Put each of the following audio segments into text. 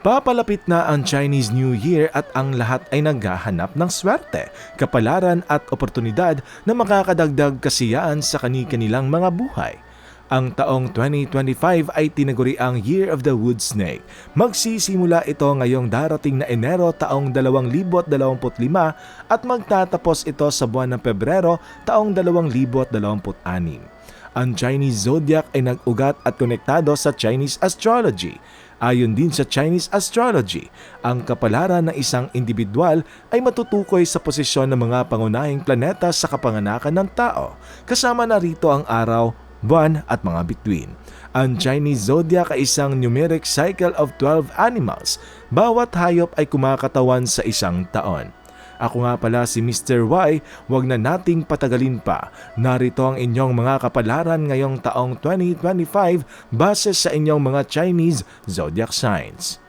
Papalapit na ang Chinese New Year at ang lahat ay naghahanap ng swerte, kapalaran at oportunidad na makakadagdag kasiyaan sa kani-kanilang mga buhay. Ang taong 2025 ay tinaguri ang Year of the Wood Snake. Magsisimula ito ngayong darating na Enero taong 2025 at magtatapos ito sa buwan ng Pebrero taong 2026. Ang Chinese zodiac ay nag-ugat at konektado sa Chinese astrology. Ayon din sa Chinese astrology, ang kapalaran ng isang individual ay matutukoy sa posisyon ng mga pangunahing planeta sa kapanganakan ng tao, kasama na rito ang araw, buwan at mga bituin. Ang Chinese zodiac ay isang numeric cycle of 12 animals. Bawat hayop ay kumakatawan sa isang taon. Ako nga pala si Mr. Y, huwag na nating patagalin pa. Narito ang inyong mga kapalaran ngayong taong 2025 base sa inyong mga Chinese zodiac signs.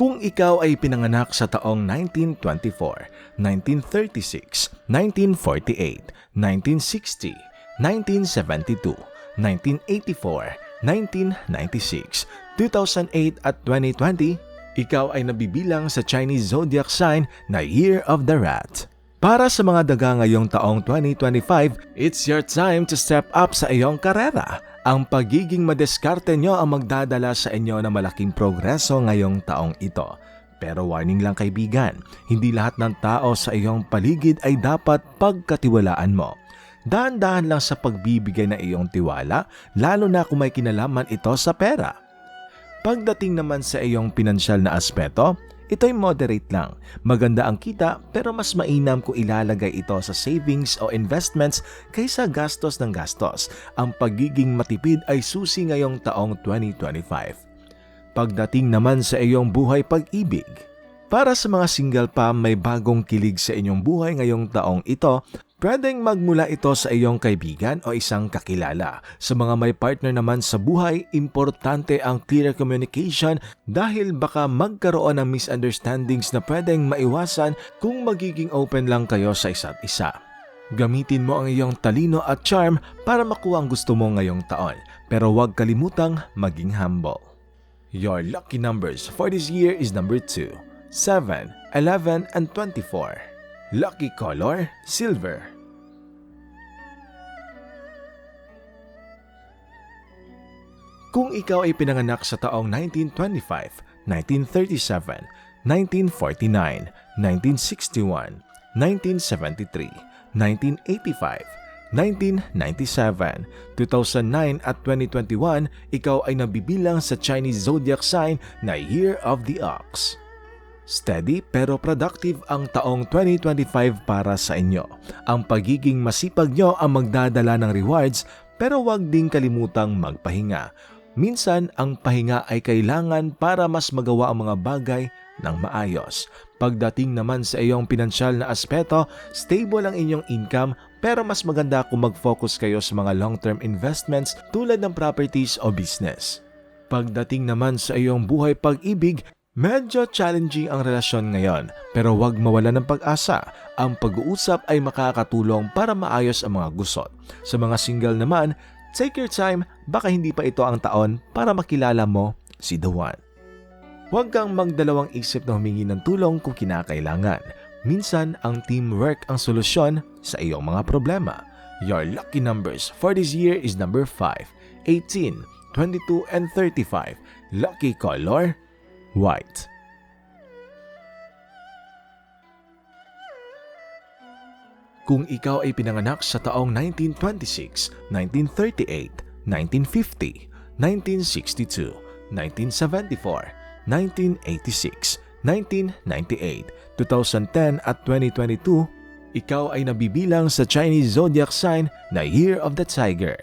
Kung ikaw ay pinanganak sa taong 1924, 1936, 1948, 1960, 1972, 1984, 1996, 2008 at 2020, ikaw ay nabibilang sa Chinese zodiac sign na Year of the Rat. Para sa mga daga ngayong taong 2025, it's your time to step up sa iyong karera. Ang pagiging madiskarte nyo ang magdadala sa inyo ng malaking progreso ngayong taong ito. Pero warning lang kaibigan, hindi lahat ng tao sa iyong paligid ay dapat pagkatiwalaan mo. Dahan-dahan lang sa pagbibigay ng iyong tiwala, lalo na kung may kinalaman ito sa pera. Pagdating naman sa iyong pinansyal na aspeto, ito'y moderate lang. Maganda ang kita pero mas mainam kung ilalagay ito sa savings o investments kaysa gastos ng gastos. Ang pagiging matipid ay susi ngayong taong 2025. Pagdating naman sa iyong buhay pag-ibig, para sa mga single pa may bagong kilig sa inyong buhay ngayong taong ito, pwedeng magmula ito sa iyong kaibigan o isang kakilala. Sa mga may partner naman sa buhay, importante ang clear communication dahil baka magkaroon ng misunderstandings na pwedeng maiwasan kung magiging open lang kayo sa isa't isa. Gamitin mo ang iyong talino at charm para makuha ang gusto mo ngayong taon, pero huwag kalimutang maging humble. Your lucky numbers for this year is number 2. 7, 11, and 24. Lucky color, silver. Kung ikaw ay pinanganak sa taong 1925, 1937, 1949, 1961, 1973, 1985, 1997, 2009 at 2021, ikaw ay nabibilang sa Chinese zodiac sign na Year of the Ox. Steady pero productive ang taong 2025 para sa inyo. Ang pagiging masipag nyo ang magdadala ng rewards pero huwag ding kalimutang magpahinga. Minsan, ang pahinga ay kailangan para mas magawa ang mga bagay ng maayos. Pagdating naman sa iyong pinansyal na aspeto, stable ang inyong income pero mas maganda kung mag-focus kayo sa mga long-term investments tulad ng properties o business. Pagdating naman sa iyong buhay pag-ibig, Medyo challenging ang relasyon ngayon pero huwag mawala ng pag-asa. Ang pag-uusap ay makakatulong para maayos ang mga gusot. Sa mga single naman, take your time, baka hindi pa ito ang taon para makilala mo si The One. Huwag kang magdalawang isip na humingi ng tulong kung kinakailangan. Minsan, ang teamwork ang solusyon sa iyong mga problema. Your lucky numbers for this year is number 5, 18, 22, and 35. Lucky color, white. Kung ikaw ay pinanganak sa taong 1926, 1938, 1950, 1962, 1974, 1986, 1998, 2010 at 2022, ikaw ay nabibilang sa Chinese zodiac sign na Year of the Tiger.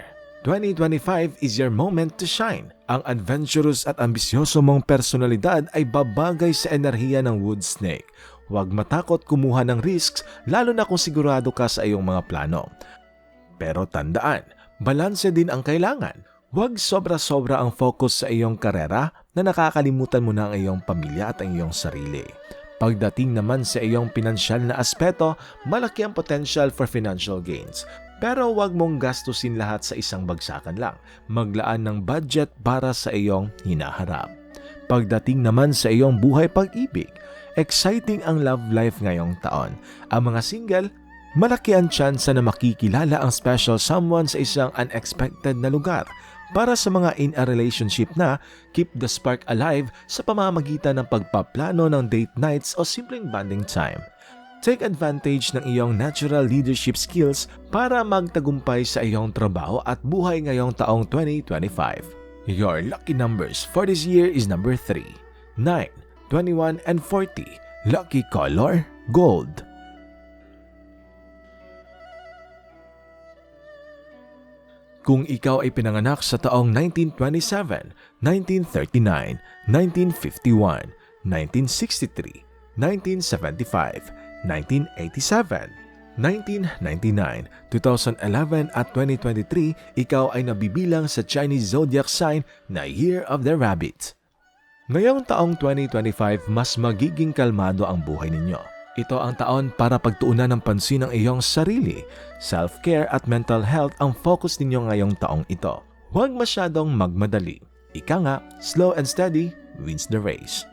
2025 is your moment to shine. Ang adventurous at ambisyoso mong personalidad ay babagay sa enerhiya ng wood snake. Huwag matakot kumuha ng risks lalo na kung sigurado ka sa iyong mga plano. Pero tandaan, balanse din ang kailangan. Huwag sobra-sobra ang focus sa iyong karera na nakakalimutan mo na ang iyong pamilya at ang iyong sarili. Pagdating naman sa iyong pinansyal na aspeto, malaki ang potential for financial gains. Pero huwag mong gastusin lahat sa isang bagsakan lang. Maglaan ng budget para sa iyong hinaharap. Pagdating naman sa iyong buhay pag-ibig, exciting ang love life ngayong taon. Ang mga single, malaki ang tsansa na makikilala ang special someone sa isang unexpected na lugar. Para sa mga in a relationship na, keep the spark alive sa pamamagitan ng pagpaplano ng date nights o simpleng bonding time. Take advantage ng iyong natural leadership skills para magtagumpay sa iyong trabaho at buhay ngayong taong 2025. Your lucky numbers for this year is number 3, 9, 21, and 40. Lucky color, gold. Kung ikaw ay pinanganak sa taong 1927, 1939, 1951, 1963, 1975, 1987, 1999, 2011 at 2023, ikaw ay nabibilang sa Chinese zodiac sign na Year of the Rabbit. Ngayong taong 2025, mas magiging kalmado ang buhay ninyo. Ito ang taon para pagtuunan ng pansin ang iyong sarili. Self-care at mental health ang focus ninyo ngayong taong ito. Huwag masyadong magmadali. Ika nga, slow and steady wins the race.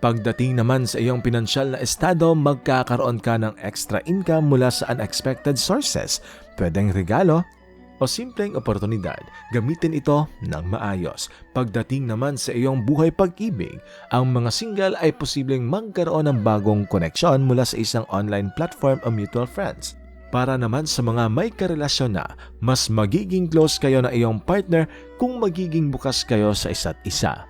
Pagdating naman sa iyong pinansyal na estado, magkakaroon ka ng extra income mula sa unexpected sources. Pwedeng regalo o simpleng oportunidad. Gamitin ito ng maayos. Pagdating naman sa iyong buhay pag-ibig, ang mga single ay posibleng magkaroon ng bagong koneksyon mula sa isang online platform o mutual friends. Para naman sa mga may karelasyon na, mas magiging close kayo na iyong partner kung magiging bukas kayo sa isa't isa.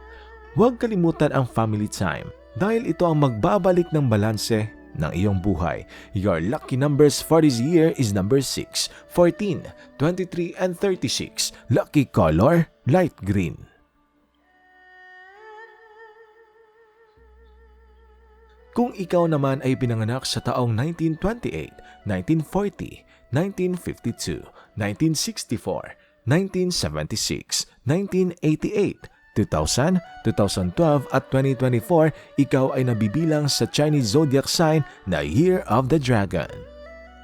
Huwag kalimutan ang family time dahil ito ang magbabalik ng balanse ng iyong buhay. Your lucky numbers for this year is number 6, 14, 23, and 36. Lucky color, light green. Kung ikaw naman ay pinanganak sa taong 1928, 1940, 1952, 1964, 1976, 1988, 2000, 2012 at 2024, ikaw ay nabibilang sa Chinese zodiac sign na Year of the Dragon.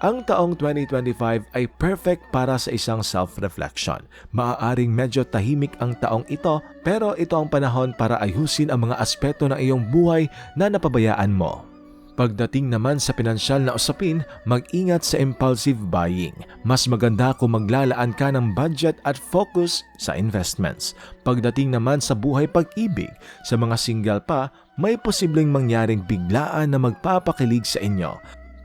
Ang taong 2025 ay perfect para sa isang self-reflection. Maaaring medyo tahimik ang taong ito pero ito ang panahon para ayusin ang mga aspeto ng iyong buhay na napabayaan mo. Pagdating naman sa pinansyal na usapin, mag-ingat sa impulsive buying. Mas maganda kung maglalaan ka ng budget at focus sa investments. Pagdating naman sa buhay pag-ibig, sa mga single pa, may posibleng mangyaring biglaan na magpapakilig sa inyo.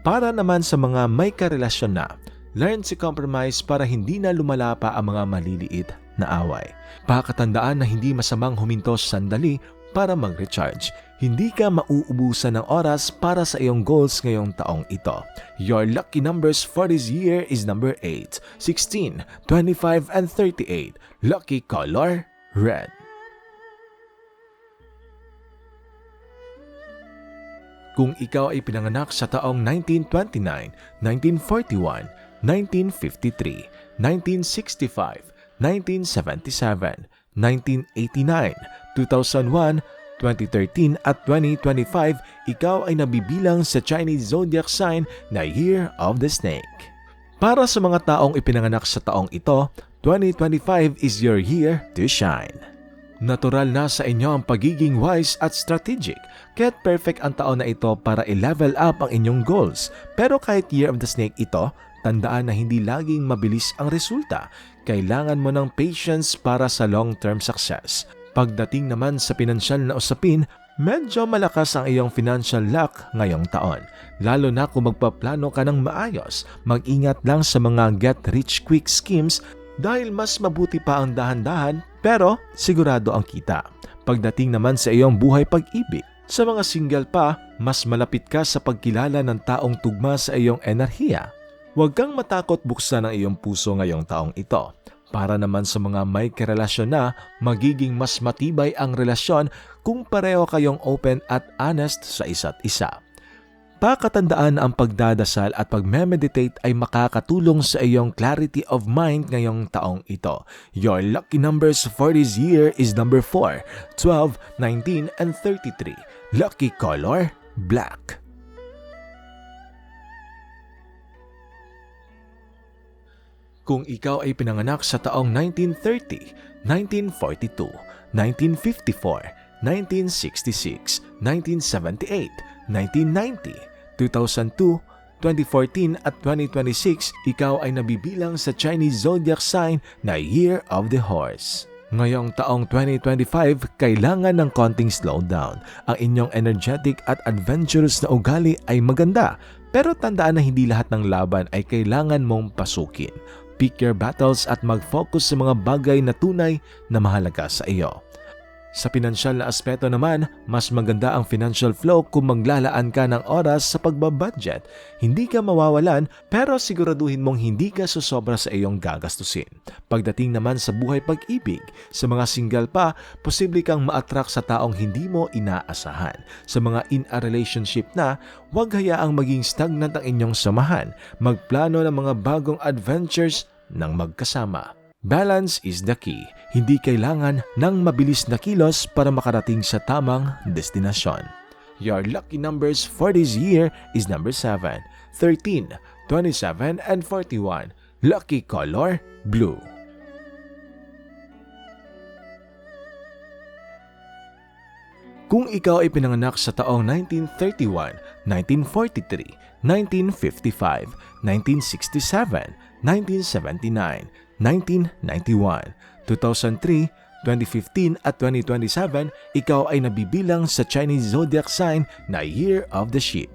Para naman sa mga may karelasyon na, learn to compromise para hindi na lumala pa ang mga maliliit na away. Pakatandaan na hindi masamang humintos sandali para mag-recharge. Hindi ka mauubusan ng oras para sa iyong goals ngayong taong ito. Your lucky numbers for this year is number 8, 16, 25, and 38. Lucky color, red. Kung ikaw ay pinanganak sa taong 1929, 1941, 1953, 1965, 1977, 1989, 2001, 2013 at 2025, ikaw ay nabibilang sa Chinese zodiac sign na Year of the Snake. Para sa mga taong ipinanganak sa taong ito, 2025 is your year to shine. Natural na sa inyo ang pagiging wise at strategic, kaya't perfect ang taon na ito para i-level up ang inyong goals. Pero kahit Year of the Snake ito, tandaan na hindi laging mabilis ang resulta. Kailangan mo ng patience para sa long-term success. Pagdating naman sa pinansyal na usapin, medyo malakas ang iyong financial luck ngayong taon. Lalo na kung magpaplano ka ng maayos, mag-ingat lang sa mga get-rich-quick schemes dahil mas mabuti pa ang dahan-dahan pero sigurado ang kita. Pagdating naman sa iyong buhay pag-ibig, sa mga single pa, mas malapit ka sa pagkilala ng taong tugma sa iyong enerhiya. Huwag kang matakot buksan ang iyong puso ngayong taong ito para naman sa mga may karelasyon na, magiging mas matibay ang relasyon kung pareho kayong open at honest sa isa't isa. Pakatandaan ang pagdadasal at pagme-meditate ay makakatulong sa iyong clarity of mind ngayong taong ito. Your lucky numbers for this year is number 4, 12, 19, and 33. Lucky color, black. Kung ikaw ay pinanganak sa taong 1930, 1942, 1954, 1966, 1978, 1990, 2002, 2014 at 2026, ikaw ay nabibilang sa Chinese zodiac sign na Year of the Horse. Ngayong taong 2025, kailangan ng konting slowdown. Ang inyong energetic at adventurous na ugali ay maganda, pero tandaan na hindi lahat ng laban ay kailangan mong pasukin. Pick your battles at mag-focus sa mga bagay na tunay na mahalaga sa iyo. Sa pinansyal na aspeto naman, mas maganda ang financial flow kung maglalaan ka ng oras sa pagbabudget. Hindi ka mawawalan pero siguraduhin mong hindi ka susobra sa iyong gagastusin. Pagdating naman sa buhay pag-ibig, sa mga single pa, posible kang ma-attract sa taong hindi mo inaasahan. Sa mga in a relationship na, huwag hayaang maging stagnant ang inyong samahan. Magplano ng mga bagong adventures ng magkasama. Balance is the key. Hindi kailangan ng mabilis na kilos para makarating sa tamang destinasyon. Your lucky numbers for this year is number 7, 13, 27, and 41. Lucky color, blue. Kung ikaw ay pinanganak sa taong 1931, 1943, 1955, 1967, 1979, 1991, 2003, 2015 at 2027, ikaw ay nabibilang sa Chinese zodiac sign na Year of the Sheep.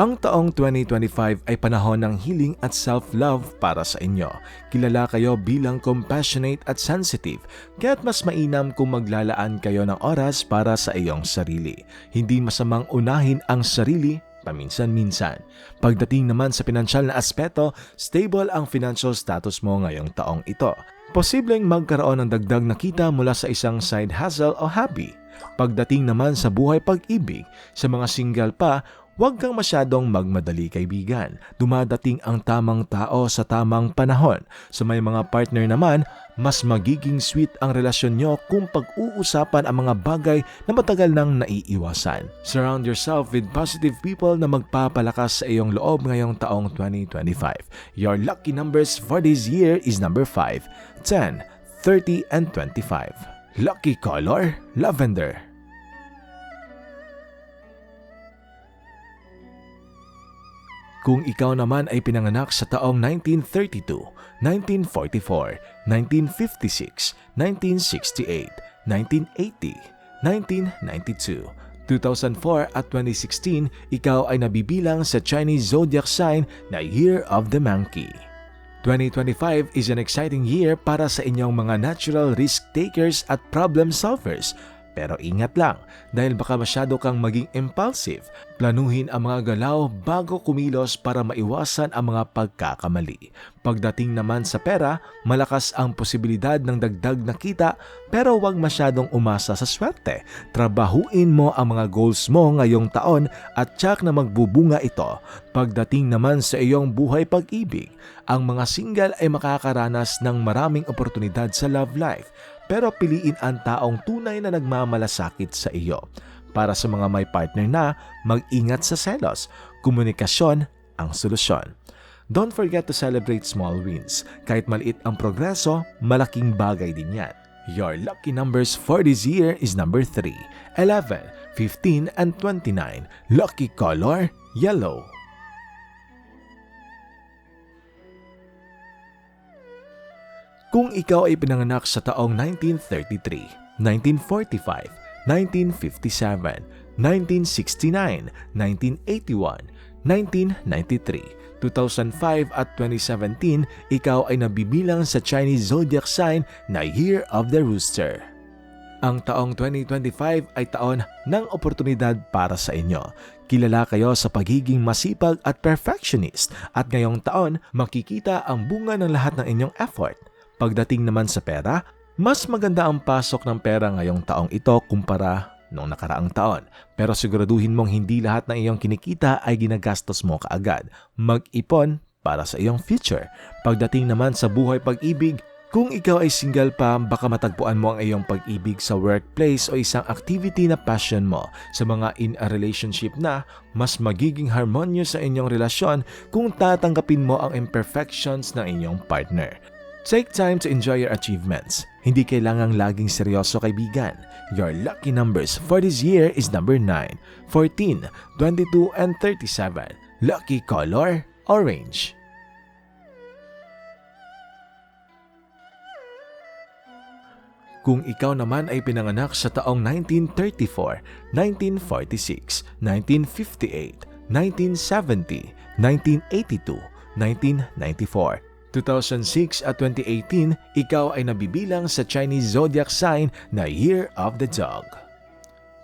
Ang taong 2025 ay panahon ng healing at self-love para sa inyo. Kilala kayo bilang compassionate at sensitive, kaya't mas mainam kung maglalaan kayo ng oras para sa iyong sarili. Hindi masamang unahin ang sarili paminsan-minsan. Pagdating naman sa pinansyal na aspeto, stable ang financial status mo ngayong taong ito. Posibleng magkaroon ng dagdag na kita mula sa isang side hustle o hobby. Pagdating naman sa buhay pag-ibig, sa mga single pa, Huwag kang masyadong magmadali kaibigan. Dumadating ang tamang tao sa tamang panahon. Sa may mga partner naman, mas magiging sweet ang relasyon nyo kung pag-uusapan ang mga bagay na matagal nang naiiwasan. Surround yourself with positive people na magpapalakas sa iyong loob ngayong taong 2025. Your lucky numbers for this year is number 5, 10, 30, and 25. Lucky color, lavender. Kung ikaw naman ay pinanganak sa taong 1932, 1944, 1956, 1968, 1980, 1992, 2004 at 2016, ikaw ay nabibilang sa Chinese zodiac sign na Year of the Monkey. 2025 is an exciting year para sa inyong mga natural risk takers at problem solvers pero ingat lang dahil baka masyado kang maging impulsive. Planuhin ang mga galaw bago kumilos para maiwasan ang mga pagkakamali. Pagdating naman sa pera, malakas ang posibilidad ng dagdag na kita pero huwag masyadong umasa sa swerte. Trabahuin mo ang mga goals mo ngayong taon at tsak na magbubunga ito. Pagdating naman sa iyong buhay pag-ibig, ang mga single ay makakaranas ng maraming oportunidad sa love life pero piliin ang taong tunay na nagmamalasakit sa iyo. Para sa mga may partner na, mag-ingat sa selos. Komunikasyon ang solusyon. Don't forget to celebrate small wins. Kahit maliit ang progreso, malaking bagay din yan. Your lucky numbers for this year is number 3, 11, 15, and 29. Lucky color, yellow. Kung ikaw ay pinanganak sa taong 1933, 1945, 1957, 1969, 1981, 1993, 2005 at 2017, ikaw ay nabibilang sa Chinese zodiac sign na Year of the Rooster. Ang taong 2025 ay taon ng oportunidad para sa inyo. Kilala kayo sa pagiging masipag at perfectionist at ngayong taon makikita ang bunga ng lahat ng inyong effort. Pagdating naman sa pera, mas maganda ang pasok ng pera ngayong taong ito kumpara noong nakaraang taon. Pero siguraduhin mong hindi lahat ng iyong kinikita ay ginagastos mo kaagad. Mag-ipon para sa iyong future. Pagdating naman sa buhay pag-ibig, Kung ikaw ay single pa, baka matagpuan mo ang iyong pag-ibig sa workplace o isang activity na passion mo. Sa mga in a relationship na, mas magiging harmonious sa inyong relasyon kung tatanggapin mo ang imperfections ng inyong partner. Take time to enjoy your achievements. Hindi kailangang laging seryoso kaibigan. Your lucky numbers for this year is number 9, 14, 22, and 37. Lucky color, orange. Kung ikaw naman ay pinanganak sa taong 1934, 1946, 1958, 1970, 1982, 1994, 2006 at 2018, ikaw ay nabibilang sa Chinese zodiac sign na Year of the Dog.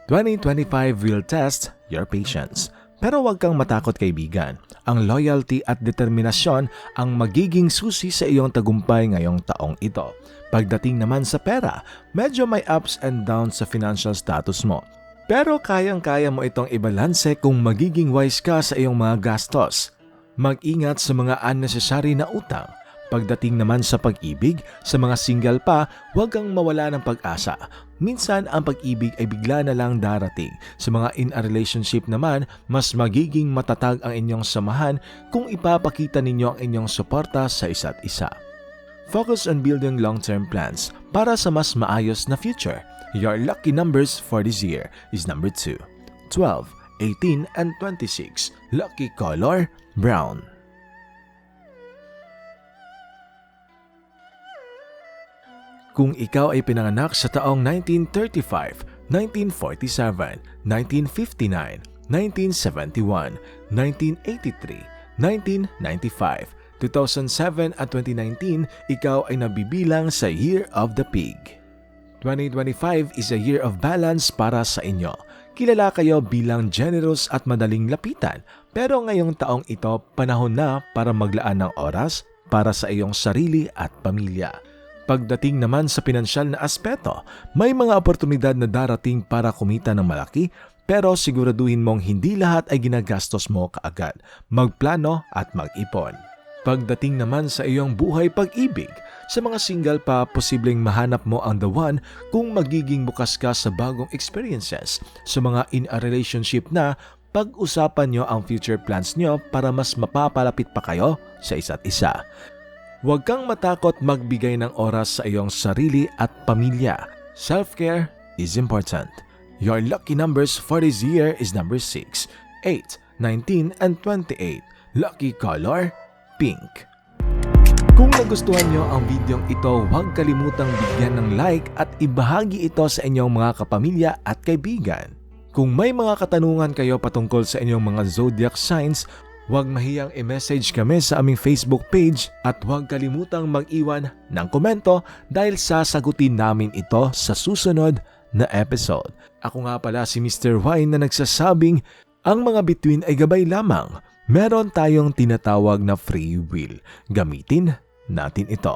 2025 will test your patience. Pero huwag kang matakot kaibigan. Ang loyalty at determinasyon ang magiging susi sa iyong tagumpay ngayong taong ito. Pagdating naman sa pera, medyo may ups and downs sa financial status mo. Pero kayang-kaya mo itong ibalanse kung magiging wise ka sa iyong mga gastos. Mag-ingat sa mga unnecessary na utang. Pagdating naman sa pag-ibig, sa mga single pa, huwag kang mawala ng pag-asa. Minsan ang pag-ibig ay bigla na lang darating. Sa mga in a relationship naman, mas magiging matatag ang inyong samahan kung ipapakita ninyo ang inyong suporta sa isa't isa. Focus on building long-term plans para sa mas maayos na future. Your lucky numbers for this year is number 2, 12, 18, and 26. Lucky color, brown. Kung ikaw ay pinanganak sa taong 1935, 1947, 1959, 1971, 1983, 1995, 2007 at 2019, ikaw ay nabibilang sa Year of the Pig. 2025 is a year of balance para sa inyo. Kilala kayo bilang generous at madaling lapitan, pero ngayong taong ito panahon na para maglaan ng oras para sa iyong sarili at pamilya. Pagdating naman sa pinansyal na aspeto, may mga oportunidad na darating para kumita ng malaki pero siguraduhin mong hindi lahat ay ginagastos mo kaagad. Magplano at mag-ipon. Pagdating naman sa iyong buhay pag-ibig, sa mga single pa, posibleng mahanap mo ang the one kung magiging bukas ka sa bagong experiences. Sa mga in a relationship na, pag-usapan nyo ang future plans nyo para mas mapapalapit pa kayo sa isa't isa. Huwag kang matakot magbigay ng oras sa iyong sarili at pamilya. Self-care is important. Your lucky numbers for this year is number 6, 8, 19, and 28. Lucky color, pink. Kung nagustuhan nyo ang videong ito, huwag kalimutang bigyan ng like at ibahagi ito sa inyong mga kapamilya at kaibigan. Kung may mga katanungan kayo patungkol sa inyong mga zodiac signs, huwag mahiyang i-message kami sa aming Facebook page at huwag kalimutang mag-iwan ng komento dahil sasagutin namin ito sa susunod na episode. Ako nga pala si Mr. Y na nagsasabing ang mga bituin ay gabay lamang. Meron tayong tinatawag na free will. Gamitin natin ito.